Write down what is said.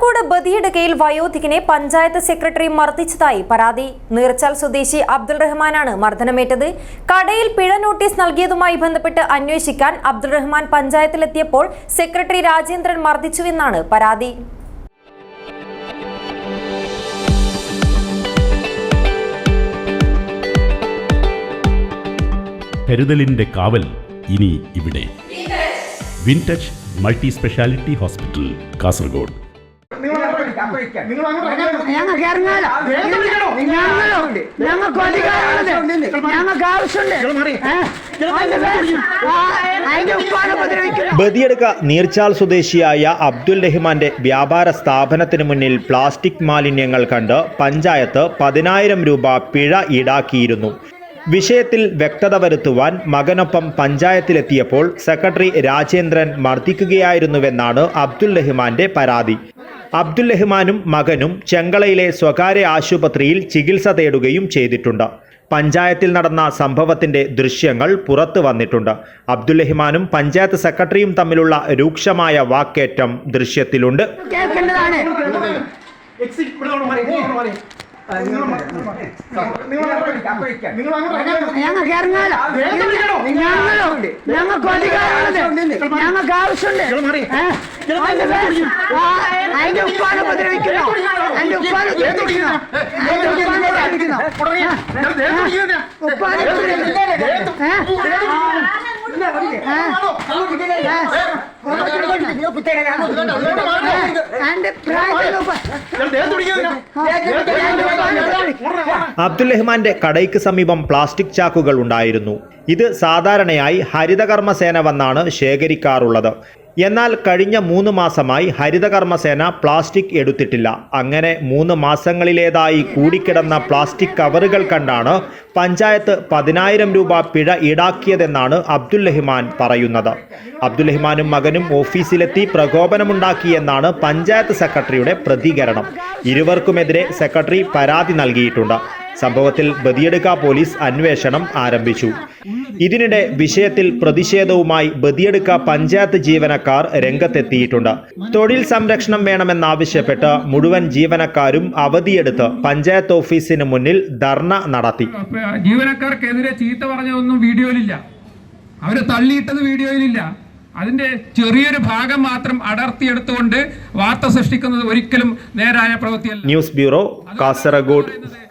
കാസർഗോഡ് ബദിയടുക്കയിൽ വയോധികനെ പഞ്ചായത്ത് സെക്രട്ടറി മർദ്ദിച്ചതായി പരാതി. നീർച്ചാൽ സ്വദേശി അബ്ദുൾ റഹ്മാനാണ് മർദ്ദനമേറ്റത്. കടയിൽ പിഴ നോട്ടീസ് നൽകിയതുമായി ബന്ധപ്പെട്ട് അന്വേഷിക്കാൻ അബ്ദുൾ റഹ്മാൻ പഞ്ചായത്തിലെത്തിയപ്പോൾ സെക്രട്ടറി രാജേന്ദ്രൻ മർദ്ദിച്ചുവെന്നാണ് പരാതി. കരുതലിന്റെ കാവൽ ഇനി ഇവിടെ. Wintouch multi speciality hospital Kasaragod. ഞങ്ങൾക്ക് ഇറങ്ങാലോ? ഞങ്ങളോ ഞങ്ങൾക്ക് അധികാരമുണ്ട് ഞങ്ങൾക്ക് ആവശ്യമുണ്ട് ബദിയടുക്ക നീർച്ചാൽ സ്വദേശിയായ അബ്ദുൽ റഹ്മാന്റെ വ്യാപാര സ്ഥാപനത്തിന് മുന്നിൽ പ്ലാസ്റ്റിക് മാലിന്യങ്ങൾ കണ്ട് പഞ്ചായത്ത് പതിനായിരം രൂപ പിഴ ഈടാക്കിയിരുന്നു. വിഷയത്തിൽ വ്യക്തത വരുത്തുവാൻ മകനൊപ്പം പഞ്ചായത്തിലെത്തിയപ്പോൾ സെക്രട്ടറി രാജേന്ദ്രൻ മർദ്ദിക്കുകയായിരുന്നുവെന്നാണ് അബ്ദുൽ റഹ്മാന്റെ പരാതി. അബ്ദുൽ റഹ്മാനും മകനും ചെങ്കളയിലെ സ്വകാര്യ ആശുപത്രിയിൽ ചികിത്സ തേടുകയും ചെയ്തിട്ടുണ്ട്. പഞ്ചായത്തിൽ നടന്ന സംഭവത്തിന്റെ ദൃശ്യങ്ങൾ പുറത്തു വന്നിട്ടുണ്ട്. അബ്ദുൽ റഹ്മാനും പഞ്ചായത്ത് സെക്രട്ടറിയും തമ്മിലുള്ള രൂക്ഷമായ വാക്കേറ്റം ദൃശ്യത്തിലുണ്ട്. ഞങ്ങൾക്ക് ഇറങ്ങാലോ. ഞങ്ങൾക്ക് അധികാരമുള്ളത് ഞങ്ങൾക്ക് ആവശ്യമുണ്ട്. ഏ? ഉപ്പാനെ ഉപദ്രവിക്കുന്നു എന്റെ ഉപ്പാനെ ഉപദ്രവിക്കുന്നു ഉപ്പാണ് ഉപദ്രവിക്കുന്നത് അതിന്റെ ഉപ്പാണ് ഉപദ്രവിക്കുന്നത് ഉപ്പാണ് ഉപദ്രവിക്കുന്നത് ഏ? അതിന്റെ പ്രായത്തിന് ഉപ്പ അബ്ദുൽ റഹ്മാന്റെ കടയ്ക്ക് സമീപം പ്ലാസ്റ്റിക് ചാക്കുകൾ ഉണ്ടായിരുന്നു ഇത് സാധാരണയായി ഹരിതകർമ്മസേന വന്നാണ് ശേഖരിക്കാറുള്ളത് എന്നാൽ കഴിഞ്ഞ മൂന്ന് മാസമായി ഹരിതകർമ്മസേന പ്ലാസ്റ്റിക് എടുത്തിട്ടില്ല. അങ്ങനെ മൂന്ന് മാസങ്ങളിലേതായി കൂടിക്കിടന്ന പ്ലാസ്റ്റിക് കവറുകൾ കണ്ടാണ് പഞ്ചായത്ത് പതിനായിരം രൂപ പിഴ ഈടാക്കിയതെന്നാണ് അബ്ദുൽ റഹ്മാൻ പറയുന്നത്. അബ്ദുൽ റഹ്മാനും മകനും ഓഫീസിലെത്തി പ്രകോപനമുണ്ടാക്കിയെന്നാണ് പഞ്ചായത്ത് സെക്രട്ടറിയുടെ പ്രതികരണം. ഇരുവർക്കുമെതിരെ സെക്രട്ടറി പരാതി നൽകിയിട്ടുണ്ട്. സംഭവത്തിൽ ബദിയടുക്ക പോലീസ് അന്വേഷണം ആരംഭിച്ചു. ഇതിനിടെ വിഷയത്തിൽ പ്രതിഷേധവുമായി ബദിയടുക്ക പഞ്ചായത്ത് ജീവനക്കാർ രംഗത്തെത്തിയിട്ടുണ്ട്. തൊഴിൽ സംരക്ഷണം വേണമെന്നാവശ്യപ്പെട്ട് മുഴുവൻ ജീവനക്കാരും അവധിയെടുത്ത് പഞ്ചായത്ത് ഓഫീസിന് മുന്നിൽ ധർണ നടത്തി. ജീവനക്കാർക്കെതിരെ ചീത്ത പറഞ്ഞതൊന്നും വീഡിയോയിലില്ല. അവരെ തള്ളിയിട്ടത് വീഡിയോയിലില്ല. അതിന്റെ ചെറിയൊരു ഭാഗം മാത്രം അടർത്തിയെടുത്തുകൊണ്ട് വാർത്ത സൃഷ്ടിക്കുന്നത് ഒരിക്കലും നേരായ പ്രവൃത്തിയല്ല. News bureau Kasaragod.